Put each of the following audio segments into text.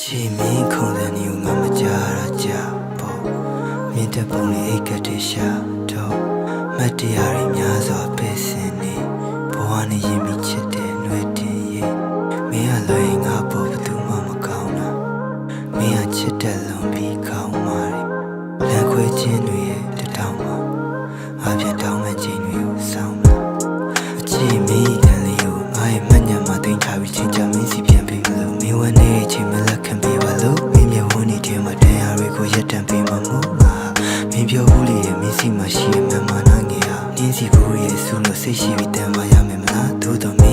ချီမင်းခုံတဲ့နေကိုငါမကြတာကြပေါ့မြင့်တဲ့ပုံလေးအိတ်ကတည်းရှာတော့မတရားတွေများစွာပဲစင်နေဘဝနဲ့ရင်မိချစ်တဲ့နှွေးတင်ရဲ့မင်းကလွယ်ငါပေါ်ဘသူမှမကောင်းတာမင်းကချစ်တဲ့လွန်ပြီးကောင်းပါတယ်လမ်းခွဲခြင်းတွေ ဘူးလေရဲ့မင်းစီမှာရှိရဲ့မှန်မှန်နာငယ်ဟာနင်းစီဘူးရဲ့ဆူလို့စိတ်ရှိပြီးတန်ပါရမယ်မလားသို့တော်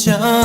전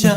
想